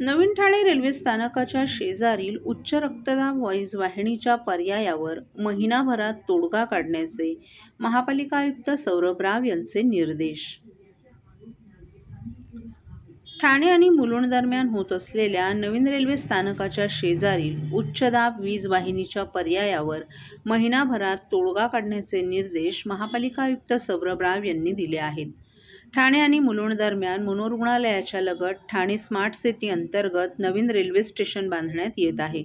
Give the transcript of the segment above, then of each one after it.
नवीन Thane railway स्थानकाच्या शेजारील उच्च रक्तदाब वॉईज वाहिनीच्या पर्यायावर महिनाभरात तोडगा काढण्याचे महापालिका आयुक्त सौरभ राव यांचे निर्देश. ठाणे आणि मुलुंड दरम्यान होत असलेल्या नवीन रेल्वे स्थानकाच्या शेजारील उच्च दाब वीज वाहिनीच्या पर्यायावर महिनाभरात तोडगा काढण्याचे निर्देश महापालिका आयुक्त सौरभ राव यांनी दिले आहेत. ठाणे आणि मुलुंड दरम्यान मनोरुग्णालयाच्या लगत ठाणे स्मार्ट सिटी अंतर्गत नवीन रेल्वे स्टेशन बांधण्यात येत आहे.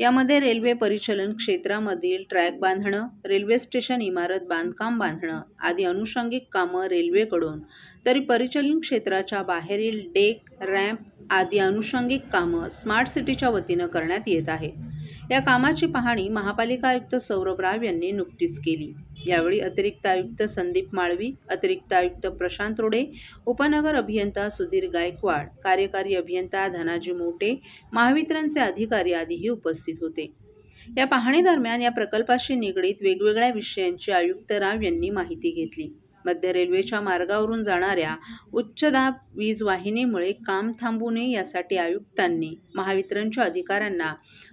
यामध्ये रेल्वे परिचलन क्षेत्रामधील ट्रॅक बांधणं रेल्वे स्टेशन इमारत बांधकाम बांधणं आदी अनुषंगिक कामं रेल्वेकडून तरी परिचलन क्षेत्राच्या बाहेरील डेक रॅम्प आदी अनुषंगिक कामं स्मार्ट सिटीच्या वतीनं करण्यात येत आहेत. या कामाची पाहणी महापालिका आयुक्त सौरभ राव यांनी नुकतीच केली. यावेळी अतिरिक्त आयुक्त संदीप माळवी अतिरिक्त आयुक्त प्रशांत रोडे उपनगर अभियंता सुधीर गायकवाड कार्यकारी अभियंता धनाजी मोटे महावितरणचे अधिकारी आदीही उपस्थित होते. या पाहणीदरम्यान या प्रकल्पाशी निगडीत वेगवेगळ्या विषयांची आयुक्त राव यांनी माहिती घेतली. मध्य रेल्वेच्या मार्गावरून जाणाऱ्या उच्च दाब वीज वाहिनीमुळे काम थांबू नये यासाठी आयुक्तांनी महावितरणच्या अधिकाऱ्यांना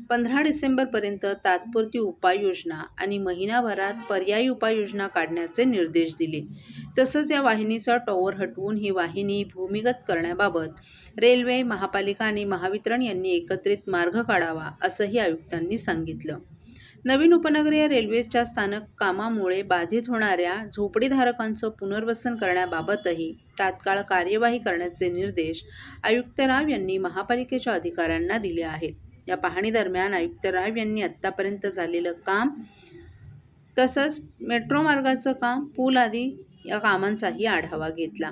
पंधरा डिसेंबरपर्यंत तात्पुरती उपाययोजना आणि महिनाभरात पर्यायी उपाययोजना काढण्याचे निर्देश दिले. तसंच या वाहिनीचा टॉवर हटवून ही वाहिनी भूमिगत करण्याबाबत रेल्वे महापालिका आणि महावितरण यांनी एकत्रित मार्ग काढावा असंही आयुक्तांनी सांगितलं. नवीन उपनगरीय रेल्वेच्या स्थानक कामामुळे बाधित होणाऱ्या झोपडीधारकांचं पुनर्वसन करण्याबाबतही तात्काळ कार्यवाही करण्याचे निर्देश आयुक्त राव यांनी महापालिकेच्या अधिकाऱ्यांना दिले आहेत. या पाहणीदरम्यान आयुक्त राव यांनी आत्तापर्यंत झालेलं काम तसंच मेट्रो मार्गाचं काम पूल आदी या कामांचाही आढावा घेतला.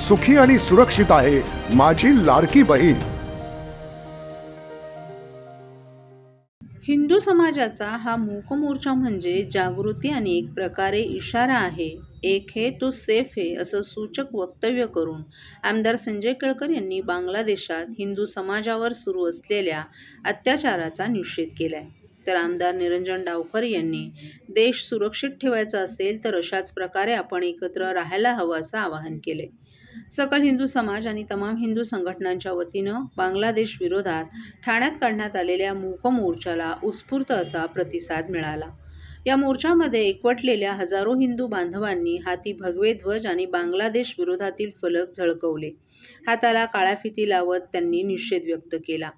सुखी आणि सुरक्षित आहे माझी लाडकी बहीण. हिंदू समाजाचा हा मूक मोर्चा म्हणजे जागृती आणि एक प्रकारे इशारा आहे. एक हे तो सेफ हे असं सूचक वक्तव्य करून आमदार संजय केळकर यांनी बांगलादेशात हिंदू समाजावर सुरू असलेल्या अत्याचाराचा निषेध केलाय. तर आमदार निरंजन डावकर यांनी देश सुरक्षित ठेवायचा असेल तर अशाच प्रकारे आपण एकत्र राहायला हवं असं आवाहन केले सकल हिंदू समाज आणि तमाम हिंदू संघटनांच्या वतीनं बांगलादेश विरोधात ठाण्यात काढण्यात आलेल्या मूक मोर्चाला उत्स्फूर्त असा प्रतिसाद मिळाला. या मोर्चामध्ये एकवटलेल्या हजारो हिंदू बांधवांनी हाती भगवे ध्वज आणि बांगलादेश विरोधातील फलक झळकवले. हाताला काळ्या फिती लावत त्यांनी निषेध व्यक्त केला.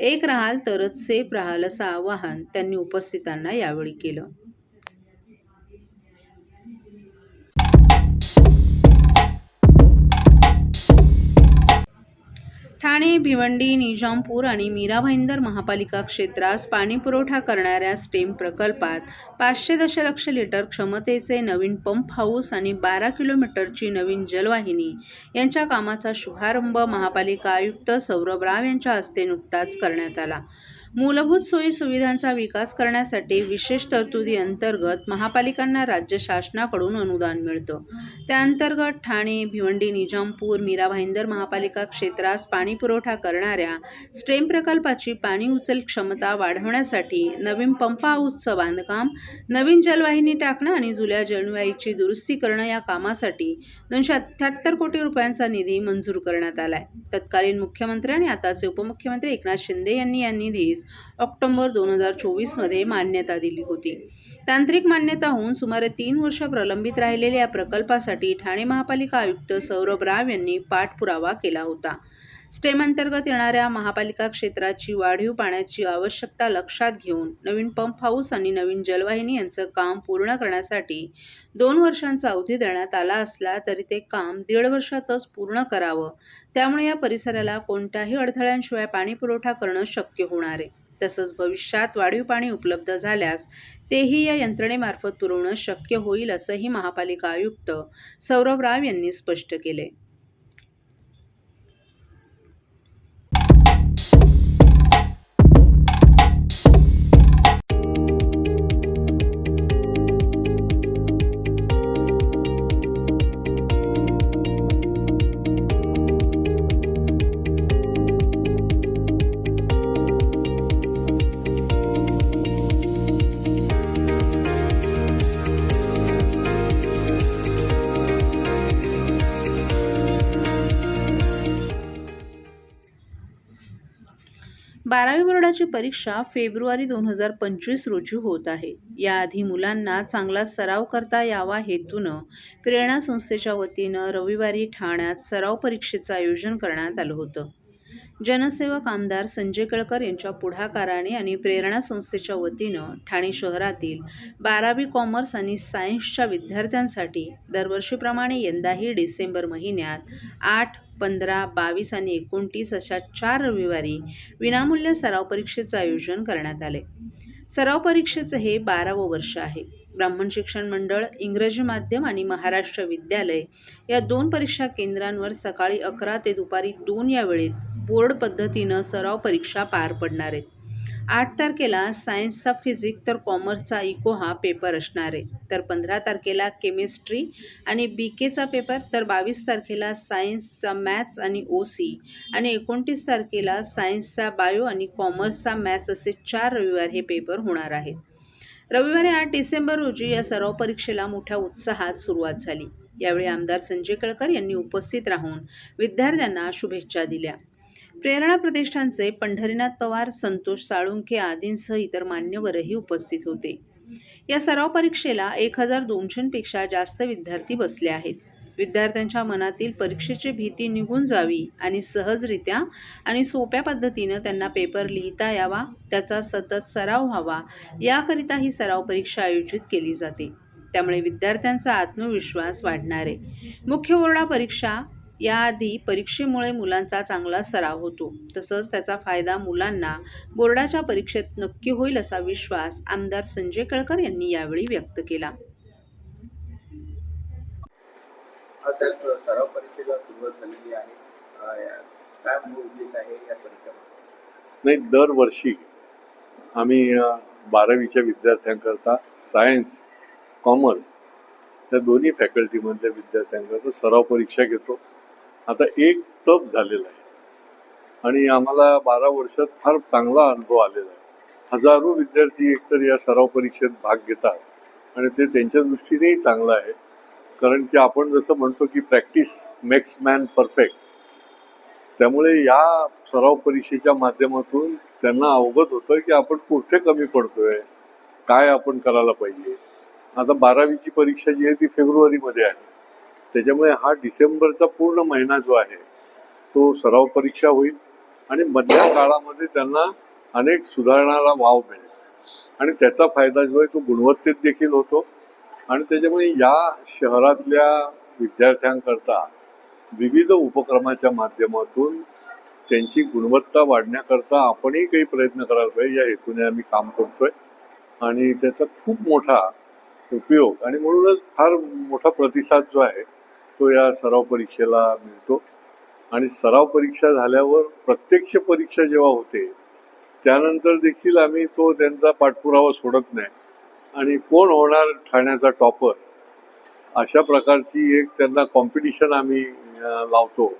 एक राहाल तरच सेफ राहाल असं आवाहन त्यांनी उपस्थितांना यावेळी केलं. ठाणे भिवंडी निजामपूर आणि मीरा भाईंदर महापालिका क्षेत्रास पाणीपुरवठा करणाऱ्या स्टेम प्रकल्पात पाचशे दशलक्ष लिटर क्षमतेचे नवीन पंप हाऊस आणि बारा किलोमीटरची नवीन जलवाहिनी यांच्या कामाचा शुभारंभ महापालिका आयुक्त सौरभ राव यांच्या हस्ते नुकताच करण्यात आला. मूलभूत सोयी सुविधांचा विकास करण्यासाठी विशेष तरतुदी अंतर्गत महापालिकांना राज्य शासनाकडून अनुदान मिळतं. त्याअंतर्गत ठाणे भिवंडी निजामपूर मीरा भाईंदर महापालिका क्षेत्रास पाणी पुरवठा करणाऱ्या स्टेम प्रकल्पाची पाणी उचल क्षमता वाढवण्यासाठी नवीन पंप हाऊसचं बांधकाम नवीन जलवाहिनी टाकणं आणि जुल्या जलवाहिनीची दुरुस्ती करणं या कामासाठी दोनशे अठ्ठ्याहत्तर कोटी रुपयांचा निधी मंजूर करण्यात आला आहे तत्कालीन मुख्यमंत्री आणि आताचे उपमुख्यमंत्री एकनाथ शिंदे यांनी या निधीस ऑक्टोबर दोन हजार चोवीसमध्ये मान्यता दिली होती. तांत्रिक मान्यता होऊन सुमारे तीन वर्ष प्रलंबित राहिलेल्या या प्रकल्पासाठी ठाणे महापालिका आयुक्त सौरभ राव यांनी पाठपुरावा केला होता. स्टेम अंतर्गत येणाऱ्या महापालिका क्षेत्राची वाढीव पाण्याची आवश्यकता लक्षात घेऊन नवीन पंप हाऊस आणि नवीन जलवाहिनी यांचं काम पूर्ण करण्यासाठी दोन वर्षांचा अवधी देण्यात आला असला तरी ते काम दीड वर्षातच पूर्ण करावं. त्यामुळे या परिसराला कोणत्याही अडथळ्यांशिवाय पाणी पुरवठा करणं शक्य होणार आहे. तसंच भविष्यात वाढीव पाणी उपलब्ध झाल्यास तेही या यंत्रणेमार्फत पुरवणं शक्य होईल असंही महापालिका आयुक्त सौरभ राव यांनी स्पष्ट केले बोर्डाची परीक्षा फेब्रुवारी दोन हजार पंचवीस रोजी होत आहे. याआधी मुलांना चांगला सराव करता यावा हेतूनं प्रेरणा संस्थेच्या वतीनं रविवारी ठाण्यात सराव परीक्षेचं आयोजन करण्यात आलं होतं. जनसेवक आमदार संजय केळकर यांच्या पुढाकाराने आणि प्रेरणा संस्थेच्या वतीनं ठाणे शहरातील बारावी कॉमर्स आणि सायन्सच्या विद्यार्थ्यांसाठी दरवर्षीप्रमाणे यंदाही डिसेंबर महिन्यात आठ पंधरा बावीस आणि एकोणतीस अशा चार रविवारी विनामूल्य सराव परीक्षेचं आयोजन करण्यात आले. सराव परीक्षेचं हे बारावं वर्ष आहे. ब्राह्मण शिक्षण मंडळ इंग्रजी माध्यम आणि महाराष्ट्र विद्यालय या दोन परीक्षा केंद्रांवर सकाळी अकरा ते दुपारी दोन या वेळेत बोर्ड पद्धतीनं सराव परीक्षा पार पडणार आहेत. आठ तारखेला सायन्सचा फिजिक तर कॉमर्सचा इको हा पेपर असणार आहे. तर पंधरा तारखेला केमिस्ट्री आणि बी केचा पेपर तर बावीस तारखेला सायन्सचा मॅथ्स आणि ओ सी आणि एकोणतीस तारखेला सायन्सचा बायो आणि कॉमर्सचा मॅथ्स असे चार रविवार हे पेपर होणार आहेत. रविवारी आठ डिसेंबर रोजी या सराव परीक्षेला मोठ्या उत्साहात सुरुवात झाली. यावेळी आमदार संजय केळकर यांनी उपस्थित राहून विद्यार्थ्यांना शुभेच्छा दिल्या. प्रेरणा प्रतिष्ठानचे पंढरीनाथ पवार संतोष साळुंखे आदींसह इतर मान्यवरही उपस्थित होते. या सराव परीक्षेला एक हजार दोनशेपेक्षा जास्त विद्यार्थी बसले आहेत. विद्यार्थ्यांच्या मनातील परीक्षेची भीती निघून जावी आणि सहजरित्या आणि सोप्या पद्धतीनं त्यांना पेपर लिहिता यावा त्याचा सतत सराव व्हावा याकरिता ही सराव परीक्षा आयोजित केली जाते. त्यामुळे विद्यार्थ्यांचा आत्मविश्वास वाढणार. आहे मुख्य ओरडा परीक्षा याआधी परीक्षेमुळे मुलांचा चांगला सराव होतो. तसंच त्याचा फायदा मुलांना बोर्डाच्या परीक्षेत नक्की होईल असा विश्वास आमदार संजय केळकर यांनी यावेळी व्यक्त केला. आता सराव परीक्षेला सुरुवात झालेली आहे. अं, या- काय मूळ उद्देश आहे या परीक्षा नाही दरवर्षी आम्ही बारावीच्या विद्यार्थ्यांकरता सायन्स कॉमर्स या दोन्ही फॅकल्टीमधल्या विद्यार्थ्यांकरता सराव परीक्षा घेतो. आता एक तप झालेला आहे. आणि आम्हाला बारा वर्षात फार चांगला अनुभव आलेला आहे. हजारो विद्यार्थी एकतर या सराव परीक्षेत भाग घेतात आणि ते त्यांच्या दृष्टीनेही चांगलं आहे. कारण की आपण जसं म्हणतो की प्रॅक्टिस मेक्स मॅन परफेक्ट त्यामुळे या सराव परीक्षेच्या माध्यमातून त्यांना अवगत होतं की आपण कुठे कमी पडतोय काय आपण करायला पाहिजे. आता बारावीची परीक्षा जी आहे ती फेब्रुवारीमध्ये आहे. त्याच्यामुळे हा डिसेंबरचा पूर्ण महिना जो आहे तो सराव परीक्षा होईल आणि मधल्या काळामध्ये त्यांना अनेक सुधारणाला वाव मिळेल. आणि त्याचा फायदा जो आहे तो गुणवत्तेत देखील होतो. आणि त्याच्यामुळे या शहरातल्या विद्यार्थ्यांकरता विविध उपक्रमाच्या माध्यमातून त्यांची गुणवत्ता वाढण्याकरता आपणही काही प्रयत्न करायला पाहिजे. या हेतूने आम्ही काम करतोय. आणि त्याचा खूप मोठा उपयोग आणि म्हणूनच फार मोठा प्रतिसाद जो आहे तो या सराव परीक्षेला मिळतो. आणि सराव परीक्षा झाल्यावर प्रत्यक्ष परीक्षा जेव्हा होते त्यानंतर देखील आम्ही तो त्यांचा पाठपुरावा सोडत नाही. आणि कोण होणार ठाण्याचा टॉपर अशा प्रकारची एक त्यांना कॉम्पिटिशन आम्ही लावतो.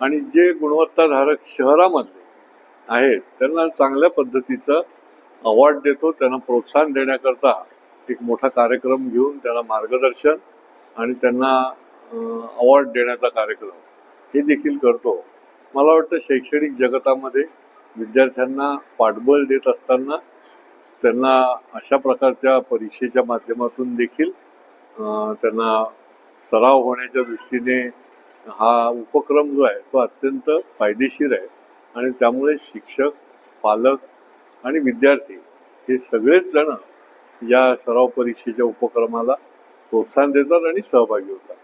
आणि जे गुणवत्ताधारक शहरामधले आहेत त्यांना चांगल्या पद्धतीचं अवॉर्ड देतो त्यांना प्रोत्साहन देण्याकरता एक मोठा कार्यक्रम घेऊन त्यांना मार्गदर्शन आणि त्यांना अवॉर्ड देण्याचा कार्यक्रम. हे देखील करतो. मला वाटतं शैक्षणिक जगतामध्ये विद्यार्थ्यांना पाठबळ देत असताना त्यांना अशा प्रकारच्या परीक्षेच्या माध्यमातून देखील त्यांना सराव होण्याच्या दृष्टीने हा उपक्रम जो आहे तो अत्यंत फायदेशीर आहे. आणि त्यामुळे शिक्षक पालक आणि विद्यार्थी हे सगळेच जण या सराव परीक्षेच्या उपक्रमाला प्रोत्साहन देतात आणि सहभागी होतात.